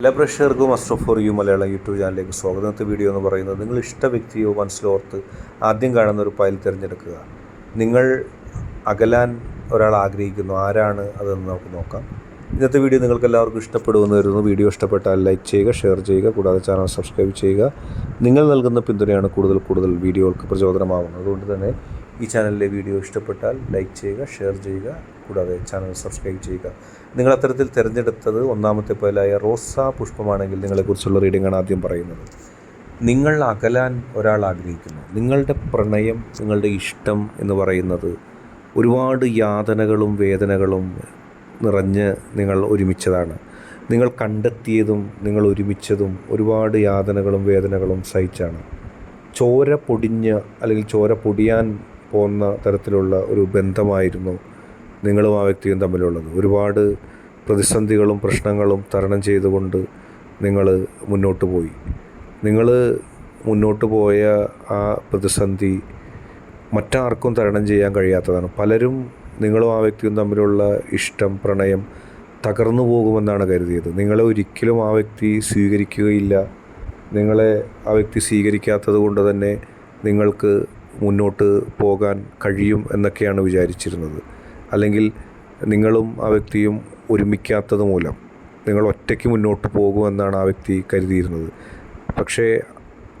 എല്ലാ പ്രേക്ഷകർക്കും astro for you Malayalam YouTube ചാനലിലേക്ക് സ്വാഗതം. വീഡിയോ എന്ന് പറയുന്നത് നിങ്ങൾ ഇഷ്ട വ്യക്തിയോ മനസ്സിലോർത്ത് ആദ്യം കാണുന്ന ഒരു ഫയൽ തിരഞ്ഞെടുക്കുക. നിങ്ങൾ അകലാൻ ഒരാൾ ആഗ്രഹിക്കുന്നു. ആരാണ് അതെന്ന് നമുക്ക് നോക്കാം. ഇന്നത്തെ വീഡിയോ നിങ്ങൾക്ക് എല്ലാവർക്കും ഇഷ്ടപ്പെടുമെന്ന് വരുന്നു വീഡിയോ ഇഷ്ടപ്പെട്ടാൽ ലൈക്ക് ചെയ്യുക ഷെയർ ചെയ്യുക കൂടാതെ ചാനൽ സബ്സ്ക്രൈബ് ചെയ്യുക. നിങ്ങൾ നൽകുന്ന പിന്തുണയാണ് കൂടുതൽ കൂടുതൽ വീഡിയോകൾക്ക് പ്രചോദനമാകുന്നത് അതുകൊണ്ട് തന്നെ ഈ ചാനലിലെ വീഡിയോ ഇഷ്ടപ്പെട്ടാൽ ലൈക്ക് ചെയ്യുക ഷെയർ ചെയ്യുക. കൂടാതെ ചാനൽ സബ്സ്ക്രൈബ് ചെയ്യുക. നിങ്ങൾ അത്തരത്തിൽ തിരഞ്ഞെടുത്തത് ഒന്നാമത്തെ പോലായ റോസാ പുഷ്പമാണെങ്കിൽ നിങ്ങളെക്കുറിച്ചുള്ള റീഡിംഗാണ് ആദ്യം പറയുന്നത്. നിങ്ങൾ അകലാൻ ഒരാൾ ആഗ്രഹിക്കുന്നു. നിങ്ങളുടെ പ്രണയം നിങ്ങളുടെ ഇഷ്ടം എന്ന് പറയുന്നത് ഒരുപാട് യാതനകളും വേദനകളും നിറഞ്ഞ് നിങ്ങൾ ഒരുമിച്ചതാണ്. നിങ്ങൾ കണ്ടെത്തിയതും നിങ്ങൾ ഒരുമിച്ചതും ഒരുപാട് യാതനകളും വേദനകളും സഹിച്ചാണ്. ചോര പൊടിഞ്ഞ് അല്ലെങ്കിൽ ചോര പൊടിയാൻ പോകുന്ന തരത്തിലുള്ള ഒരു ബന്ധമായിരുന്നു നിങ്ങളും ആ വ്യക്തിയും തമ്മിലുള്ളത്. ഒരുപാട് പ്രതിസന്ധികളും പ്രശ്നങ്ങളും തരണം ചെയ്തുകൊണ്ട് നിങ്ങൾ മുന്നോട്ട് പോയി. നിങ്ങൾ മുന്നോട്ട് പോയ ആ പ്രതിസന്ധി മറ്റാർക്കും തരണം ചെയ്യാൻ കഴിയാത്തതാണ്. പലരും നിങ്ങളും ആ വ്യക്തിയും തമ്മിലുള്ള ഇഷ്ടം പ്രണയം തകർന്നു പോകുമെന്നാണ് കരുതിയത്. നിങ്ങളെ ഒരിക്കലും ആ വ്യക്തി സ്വീകരിക്കുകയില്ല. നിങ്ങളെ ആ വ്യക്തി സ്വീകരിക്കാത്തത് കൊണ്ട് തന്നെ നിങ്ങൾക്ക് മുന്നോട്ട് പോകാൻ കഴിയും എന്നൊക്കെയാണ് വിചാരിച്ചിരുന്നത്. അല്ലെങ്കിൽ നിങ്ങളും ആ വ്യക്തിയും ഒരുമിക്കാത്തത് മൂലം നിങ്ങൾ ഒറ്റയ്ക്ക് മുന്നോട്ട് പോകുമെന്നാണ് ആ വ്യക്തി കരുതിയിരുന്നത്. പക്ഷേ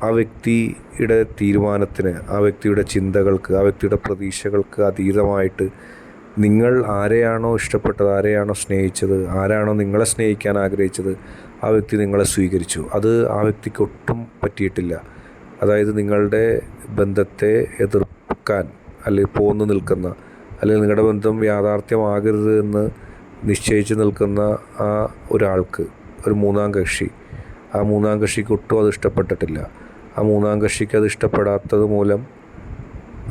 ആ വ്യക്തിയുടെ തീരുമാനത്തിന് ആ വ്യക്തിയുടെ ചിന്തകൾക്ക് ആ വ്യക്തിയുടെ പ്രതീക്ഷകൾക്ക് അതീതമായിട്ട് നിങ്ങൾ ആരെയാണോ ഇഷ്ടപ്പെട്ടത് ആരെയാണോ സ്നേഹിച്ചത് ആരാണോ നിങ്ങളെ സ്നേഹിക്കാൻ ആഗ്രഹിച്ചത് ആ വ്യക്തി നിങ്ങളെ സ്വീകരിച്ചു. അത് ആ വ്യക്തിക്ക് ഒട്ടും പറ്റിയിട്ടില്ല. അതായത് നിങ്ങളുടെ ബന്ധത്തെ എതിർക്കാൻ അല്ലെങ്കിൽ പോന്നു നിൽക്കുന്ന അല്ലെങ്കിൽ നിങ്ങളുടെ ബന്ധം യാഥാർത്ഥ്യമാകരുത് എന്ന് നിശ്ചയിച്ച് നിൽക്കുന്ന ആ ഒരാൾക്ക് ഒരു മൂന്നാം കക്ഷി. ആ മൂന്നാം കക്ഷിക്ക് ഒട്ടും അത് ഇഷ്ടപ്പെട്ടിട്ടില്ല. ആ മൂന്നാം കക്ഷിക്ക് അത് ഇഷ്ടപ്പെടാത്തത് മൂലം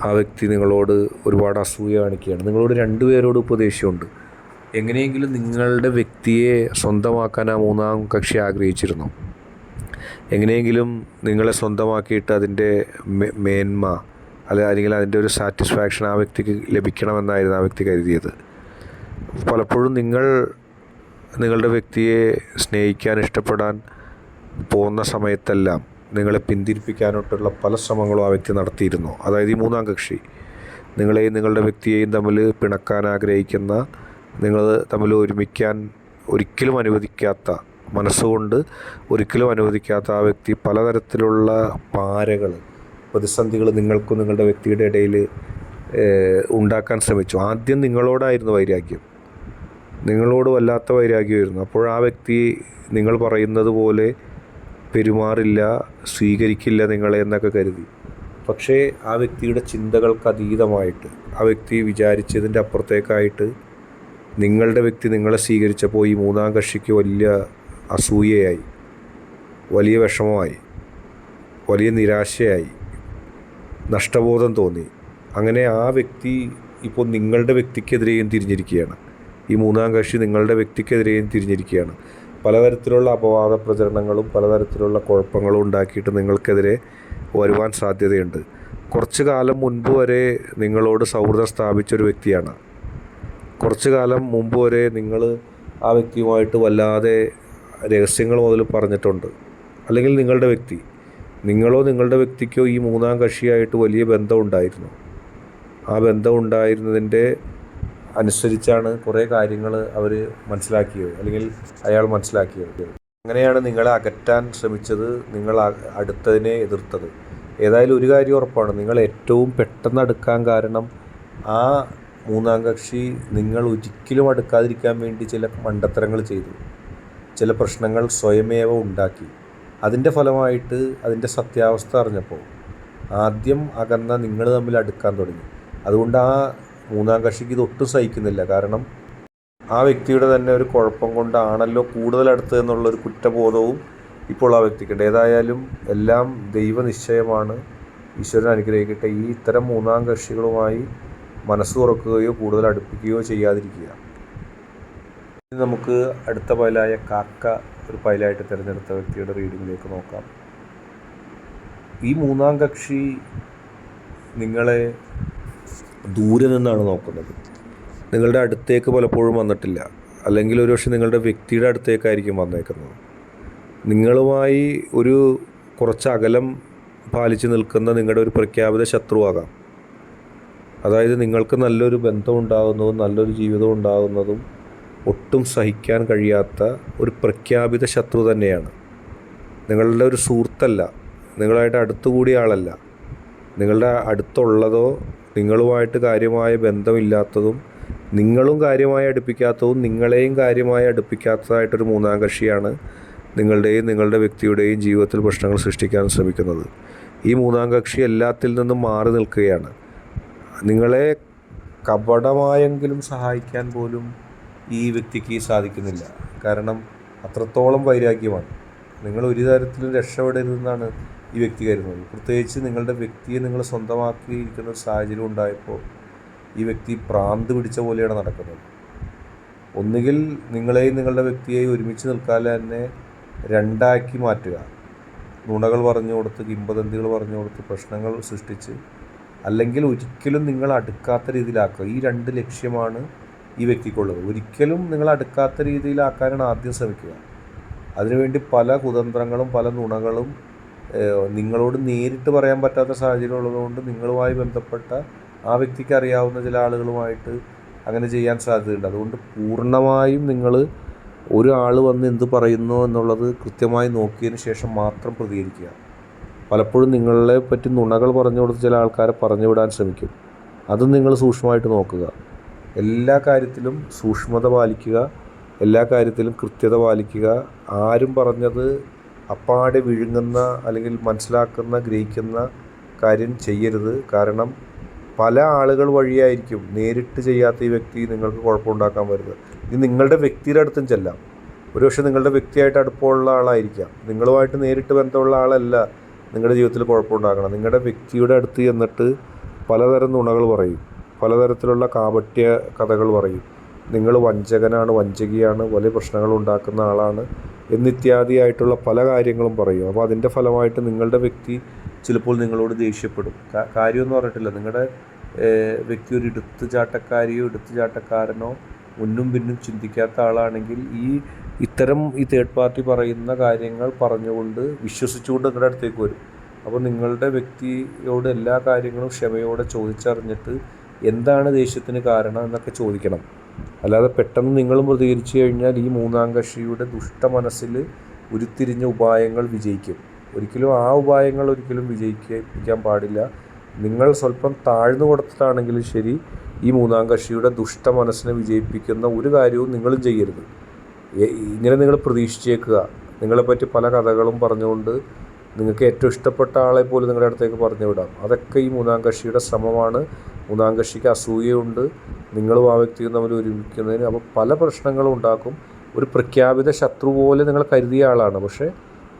ആ വ്യക്തി നിങ്ങളോട് ഒരുപാട് അസൂയ കാണിക്കുകയാണ്. നിങ്ങളോട് രണ്ടുപേരോട് ഉപദേശമുണ്ട് എങ്ങനെയെങ്കിലും നിങ്ങളുടെ വ്യക്തിയെ സ്വന്തമാക്കാൻ ആ മൂന്നാം കക്ഷി ആഗ്രഹിച്ചിരുന്നു. എങ്ങനെയെങ്കിലും നിങ്ങളെ സ്വന്തമാക്കിയിട്ട് അതിന്റെ മേന്മ അല്ലെ അല്ലെങ്കിൽ അതിന്റെ ഒരു സാറ്റിസ്ഫാക്ഷൻ ആ വ്യക്തിക്ക് ലഭിക്കണമെന്നായിരുന്നു ആ വ്യക്തി കരുതിയത്. പലപ്പോഴും നിങ്ങൾ നിങ്ങളുടെ വ്യക്തിയെ സ്നേഹിക്കാൻ ഇഷ്ടപ്പെടാൻ പോകുന്ന സമയത്തെല്ലാം നിങ്ങളെ പിന്തിരിപ്പിക്കാനായിട്ടുള്ള പല ശ്രമങ്ങളും ആ വ്യക്തി നടത്തിയിരുന്നു. അതായത് ഈ മൂന്നാം കക്ഷി. നിങ്ങളെയും നിങ്ങളുടെ വ്യക്തിയെയും തമ്മിൽ പിണക്കാൻ ആഗ്രഹിക്കുന്ന നിങ്ങൾ തമ്മിൽ ഒരുമിക്കാൻ ഒരിക്കലും അനുവദിക്കാത്ത മനസ്സുകൊണ്ട് ഒരിക്കലും അനുവദിക്കാത്ത ആ വ്യക്തി പലതരത്തിലുള്ള പാരകൾ പ്രതിസന്ധികൾ നിങ്ങൾക്കും നിങ്ങളുടെ വ്യക്തിയുടെ ഇടയിൽ ഉണ്ടാക്കാൻ ശ്രമിച്ചു. ആദ്യം നിങ്ങളോടായിരുന്നു വൈരാഗ്യം. നിങ്ങളോട് വല്ലാത്ത വൈരാഗ്യമായിരുന്നു. അപ്പോൾ ആ വ്യക്തി നിങ്ങൾ പറയുന്നത് പോലെ പെരുമാറില്ല സ്വീകരിക്കില്ല നിങ്ങളെ എന്നൊക്കെ കരുതി. പക്ഷേ ആ വ്യക്തിയുടെ ചിന്തകൾക്ക് അതീതമായിട്ട് ആ വ്യക്തി വിചാരിച്ചതിന്റെ അപ്പുറത്തേക്കായിട്ട് നിങ്ങളുടെ വ്യക്തി നിങ്ങളെ സ്വീകരിച്ചപ്പോൾ ഈ മൂന്നാം കക്ഷിക്ക് വലിയ അസൂയയായി വലിയ വിഷമമായി വലിയ നിരാശയായി. നഷ്ടബോധം തോന്നി. അങ്ങനെ ആ വ്യക്തി ഇപ്പോൾ നിങ്ങളുടെ വ്യക്തിക്കെതിരെയും തിരിഞ്ഞിരിക്കുകയാണ്. ഈ മൂന്നാം കക്ഷി നിങ്ങളുടെ വ്യക്തിക്കെതിരെയും തിരിഞ്ഞിരിക്കുകയാണ്. പലതരത്തിലുള്ള അപവാദ പ്രചരണങ്ങളും പലതരത്തിലുള്ള കുഴപ്പങ്ങളും ഉണ്ടാക്കിയിട്ട് നിങ്ങൾക്കെതിരെ വരുവാൻ സാധ്യതയുണ്ട്. കുറച്ച് കാലം മുൻപ് വരെ നിങ്ങളോട് സൗഹൃദം സ്ഥാപിച്ചൊരു വ്യക്തിയാണ്. കുറച്ച് കാലം മുമ്പ് വരെ നിങ്ങൾ ആ വ്യക്തിയുമായിട്ട് വല്ലാതെ രഹസ്യങ്ങൾ മുതൽ പറഞ്ഞിട്ടുണ്ട്. അല്ലെങ്കിൽ നിങ്ങളുടെ വ്യക്തി. നിങ്ങളോ നിങ്ങളുടെ വ്യക്തിക്കോ ഈ മൂന്നാം കക്ഷിയായിട്ട് വലിയ ബന്ധമുണ്ടായിരുന്നു. ആ ബന്ധം ഉണ്ടായിരുന്നതിന്റെ അനുസരിച്ചാണ് കുറേ കാര്യങ്ങൾ അവർ മനസ്സിലാക്കിയത് അല്ലെങ്കിൽ അയാൾ മനസ്സിലാക്കിയത്. അങ്ങനെയാണ് നിങ്ങളെ അകറ്റാൻ ശ്രമിച്ചത് നിങ്ങൾ അടുത്തതിനെ എതിർത്തത്. ഏതായാലും ഒരു കാര്യം ഉറപ്പാണ് നിങ്ങൾ ഏറ്റവും പെട്ടെന്ന് അടുക്കാൻ കാരണം ആ മൂന്നാം കക്ഷി നിങ്ങൾ ഒരിക്കലും അടുക്കാതിരിക്കാൻ വേണ്ടി ചില മണ്ടത്തരങ്ങൾ ചെയ്തു. ചില പ്രശ്നങ്ങൾ സ്വയമേവ ഉണ്ടാക്കി. അതിന്റെ ഫലമായിട്ട് അതിന്റെ സത്യാവസ്ഥ അറിഞ്ഞപ്പോൾ ആദ്യം അകന്ന നിങ്ങൾ തമ്മിൽ അടുക്കാൻ തുടങ്ങി. അതുകൊണ്ട് ആ മൂന്നാം കക്ഷിക്ക് ഇതൊട്ടും സഹിക്കുന്നില്ല. കാരണം ആ വ്യക്തിയുടെ തന്നെ ഒരു കുഴപ്പം കൊണ്ടാണല്ലോ കൂടുതൽ അടുത്ത് എന്നുള്ള ഒരു കുറ്റബോധവും ഇപ്പോൾ ആ വ്യക്തിക്കുണ്ട്. ഏതായാലും എല്ലാം ദൈവനിശ്ചയമാണ്. ഈശ്വരൻ അനുഗ്രഹിക്കട്ടെ. ഈ ഇത്തരം മൂന്നാം കക്ഷികളുമായി മനസ്സ് തുറക്കുകയോ കൂടുതൽ അടുപ്പിക്കുകയോ ചെയ്യാതിരിക്കുക. നമുക്ക് അടുത്ത പോലായ കാക്ക ഒരു പൈലായിട്ട് തിരഞ്ഞെടുത്ത വ്യക്തിയുടെ റീഡിങ്ങിലേക്ക് നോക്കാം. ഈ മൂന്നാം കക്ഷി നിങ്ങളെ ദൂരെ നിന്നാണ് നോക്കുന്നത്. നിങ്ങളുടെ അടുത്തേക്ക് പലപ്പോഴും വന്നിട്ടില്ല. അല്ലെങ്കിൽ ഒരുപക്ഷെ നിങ്ങളുടെ വ്യക്തിയുടെ അടുത്തേക്കായിരിക്കും വന്നേക്കുന്നത്. നിങ്ങളുമായി ഒരു കുറച്ച് അകലം പാലിച്ച് നിൽക്കുന്ന നിങ്ങളുടെ ഒരു പ്രഖ്യാപിത ശത്രുവാകാം. അതായത് നിങ്ങൾക്ക് നല്ലൊരു ബന്ധം ഉണ്ടാകുന്നതും നല്ലൊരു ജീവിതം ഉണ്ടാകുന്നതും ഒട്ടും സഹിക്കാൻ കഴിയാത്ത ഒരു പ്രഖ്യാപിത ശത്രു തന്നെയാണ്. നിങ്ങളുടെ ഒരു സുഹൃത്തല്ല നിങ്ങളായിട്ട് അടുത്തുകൂടിയ ആളല്ല. നിങ്ങളുടെ അടുത്തുള്ളതോ നിങ്ങളുമായിട്ട് കാര്യമായ ബന്ധമില്ലാത്തതും നിങ്ങളും കാര്യമായി അടുപ്പിക്കാത്തതും നിങ്ങളെയും കാര്യമായി അടുപ്പിക്കാത്തതായിട്ടൊരു മൂന്നാം കക്ഷിയാണ് നിങ്ങളുടെയും നിങ്ങളുടെ വ്യക്തിയുടെയും ജീവിതത്തിൽ പ്രശ്നങ്ങൾ സൃഷ്ടിക്കാൻ ശ്രമിക്കുന്നത്. ഈ മൂന്നാം കക്ഷി എല്ലാത്തിൽ നിന്നും മാറി നിൽക്കുകയാണ്. നിങ്ങളെ കപടമായെങ്കിലും സഹായിക്കാൻ പോലും ഈ വ്യക്തിക്ക് സാധിക്കുന്നില്ല. കാരണം അത്രത്തോളം വൈരാഗ്യമാണ്. നിങ്ങൾ ഒരു തരത്തിലും രക്ഷപ്പെടരുതെന്നാണ് ഈ വ്യക്തി കരുതുന്നത്. പ്രത്യേകിച്ച് നിങ്ങളുടെ വ്യക്തിയെ നിങ്ങൾ സ്വന്തമാക്കിയിരിക്കുന്ന ഒരു സാഹചര്യം ഉണ്ടായപ്പോൾ ഈ വ്യക്തി പ്രാന്ത് പിടിച്ച പോലെയാണ് നടക്കുന്നത്. ഒന്നുകിൽ നിങ്ങളെയും നിങ്ങളുടെ വ്യക്തിയെയും ഒരുമിച്ച് നിൽക്കാതെ തന്നെ രണ്ടാക്കി മാറ്റുക. നുണകൾ പറഞ്ഞു കൊടുത്ത് കിംബദന്തികൾ പറഞ്ഞു കൊടുത്ത് പ്രശ്നങ്ങൾ സൃഷ്ടിച്ച് അല്ലെങ്കിൽ ഒരിക്കലും നിങ്ങൾ അടുക്കാത്ത രീതിയിലാക്കുക. ഈ രണ്ട് ലക്ഷ്യമാണ് ഈ വ്യക്തിക്കുള്ളത്. ഒരിക്കലും നിങ്ങൾ അടുക്കാത്ത രീതിയിലാക്കാനാണ് ആദ്യം ശ്രമിക്കുക. അതിനുവേണ്ടി പല കുതന്ത്രങ്ങളും പല നുണകളും നിങ്ങളോട് നേരിട്ട് പറയാൻ പറ്റാത്ത സാഹചര്യം ഉള്ളതുകൊണ്ട് നിങ്ങളുമായി ബന്ധപ്പെട്ട ആ വ്യക്തിക്ക് അറിയാവുന്ന ചില ആളുകളുമായിട്ട് അങ്ങനെ ചെയ്യാൻ സാധ്യതയുണ്ട്. അതുകൊണ്ട് പൂർണമായും നിങ്ങൾ ഒരാൾ വന്ന് എന്ത് പറയുന്നു എന്നുള്ളത് കൃത്യമായി നോക്കിയതിന് ശേഷം മാത്രം പ്രതികരിക്കുക. പലപ്പോഴും നിങ്ങളെ പറ്റി നുണകൾ പറഞ്ഞു കൊടുത്ത് ചില ആൾക്കാരെ പറഞ്ഞു വിടാൻ ശ്രമിക്കും. അതും നിങ്ങൾ സൂക്ഷ്മമായിട്ട് നോക്കുക. എല്ലാ കാര്യത്തിലും സൂക്ഷ്മത പാലിക്കുക എല്ലാ കാര്യത്തിലും കൃത്യത പാലിക്കുക. ആരും പറഞ്ഞത് അപ്പാടെ വിഴുങ്ങുന്ന അല്ലെങ്കിൽ മനസ്സിലാക്കുന്ന ഗ്രഹിക്കുന്ന കാര്യം ചെയ്യരുത്. കാരണം പല ആളുകൾ വഴിയായിരിക്കും നേരിട്ട് ചെയ്യാത്ത ഈ വ്യക്തി നിങ്ങൾക്ക് കുഴപ്പമുണ്ടാക്കാൻ വരുന്നത്. ഇത് നിങ്ങളുടെ വ്യക്തിയുടെ അടുത്തും ചെല്ലാം. ഒരുപക്ഷെ നിങ്ങളുടെ വ്യക്തിയായിട്ട് അടുപ്പമുള്ള ആളായിരിക്കാം. നിങ്ങളുമായിട്ട് നേരിട്ട് ബന്ധമുള്ള ആളല്ല നിങ്ങളുടെ ജീവിതത്തിൽ കുഴപ്പമുണ്ടാക്കണം നിങ്ങളുടെ വ്യക്തിയുടെ അടുത്ത് ചെന്നിട്ട് പലതരം നുണകൾ പറയും. പലതരത്തിലുള്ള കാപട്യ കഥകൾ പറയും. നിങ്ങൾ വഞ്ചകനാണ് വഞ്ചകിയാണ് വലിയ പ്രശ്നങ്ങൾ ഉണ്ടാക്കുന്ന ആളാണ് എന്നിത്യാദിയായിട്ടുള്ള പല കാര്യങ്ങളും പറയും. അപ്പോൾ അതിന്റെ ഫലമായിട്ട് നിങ്ങളുടെ വ്യക്തി ചിലപ്പോൾ നിങ്ങളോട് ദേഷ്യപ്പെടും. കാര്യമൊന്നും പറഞ്ഞിട്ടില്ല നിങ്ങളുടെ വ്യക്തി ഒരു എടുത്തുചാട്ടക്കാരിയോ എടുത്തുചാട്ടക്കാരനോ മുന്നും പിന്നും ചിന്തിക്കാത്ത ആളാണെങ്കിൽ ഈ ഇത്തരം ഈ തേർഡ് പാർട്ടി പറയുന്ന കാര്യങ്ങൾ പറഞ്ഞുകൊണ്ട് വിശ്വസിച്ചുകൊണ്ട് നിങ്ങളുടെ അടുത്തേക്ക് വരും. അപ്പോൾ നിങ്ങളുടെ വ്യക്തിയോട് എല്ലാ കാര്യങ്ങളും ക്ഷമയോടെ ചോദിച്ചറിഞ്ഞിട്ട് എന്താണ് ദേഷ്യത്തിന് കാരണം എന്നൊക്കെ ചോദിക്കണം. അല്ലാതെ പെട്ടെന്ന് നിങ്ങളും പ്രതികരിച്ചു കഴിഞ്ഞാൽ ഈ മൂന്നാം കക്ഷിയുടെ ദുഷ്ട മനസ്സിൽ ഉരുത്തിരിഞ്ഞ ഉപായങ്ങൾ വിജയിക്കും. ഒരിക്കലും ആ ഉപായങ്ങൾ ഒരിക്കലും വിജയിക്കാൻ പാടില്ല. നിങ്ങൾ സ്വല്പം താഴ്ന്നു കൊടുത്തിട്ടാണെങ്കിലും ശരി ഈ മൂന്നാം കക്ഷിയുടെ ദുഷ്ട മനസ്സിനെ വിജയിപ്പിക്കുന്ന ഒരു കാര്യവും നിങ്ങളും ചെയ്യരുത്. ഇങ്ങനെ നിങ്ങൾ പ്രതീക്ഷിച്ചേക്കുക. നിങ്ങളെപ്പറ്റി പല കഥകളും പറഞ്ഞുകൊണ്ട് നിങ്ങൾക്ക് ഏറ്റവും ഇഷ്ടപ്പെട്ട ആളെ പോലും നിങ്ങളുടെ അടുത്തേക്ക് പറഞ്ഞു വിടാം അതൊക്കെ ഈ മൂന്നാം കക്ഷിയുടെ ശ്രമമാണ്. മൂന്നാം കക്ഷിക്ക് അസൂയയുണ്ട്. നിങ്ങളും ആ വ്യക്തിയും തമ്മിൽ ഒരുമിക്കുന്നതിന് അപ്പോൾ പല പ്രശ്നങ്ങളും ഉണ്ടാക്കും. ഒരു പ്രഖ്യാപിത ശത്രു പോലെ നിങ്ങൾ കരുതിയ ആളാണ്. പക്ഷേ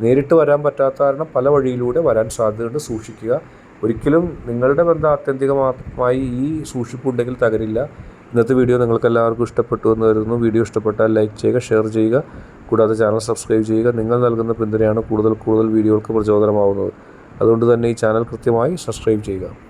നേരിട്ട് വരാൻ പറ്റാത്ത കാരണം പല വഴിയിലൂടെ വരാൻ സാധ്യതയുണ്ട് സൂക്ഷിക്കുക. ഒരിക്കലും നിങ്ങളുടെ ബന്ധം ആത്യന്തികമായി ഈ സൂക്ഷിപ്പുണ്ടെങ്കിൽ തകരില്ല. ഇന്നത്തെ വീഡിയോ നിങ്ങൾക്ക് എല്ലാവർക്കും ഇഷ്ടപ്പെട്ടു എന്ന് കരുതുന്നു. വീഡിയോ ഇഷ്ടപ്പെട്ടാൽ ലൈക്ക് ചെയ്യുക ഷെയർ ചെയ്യുക. കൂടാതെ ചാനൽ സബ്സ്ക്രൈബ് ചെയ്യുക. നിങ്ങൾ നൽകുന്ന പിന്തുണയാണ് കൂടുതൽ കൂടുതൽ വീഡിയോകൾക്ക് പ്രചോദനമാവുന്നത്. അതുകൊണ്ട് തന്നെ ഈ ചാനൽ കൃത്യമായി സബ്സ്ക്രൈബ് ചെയ്യുക.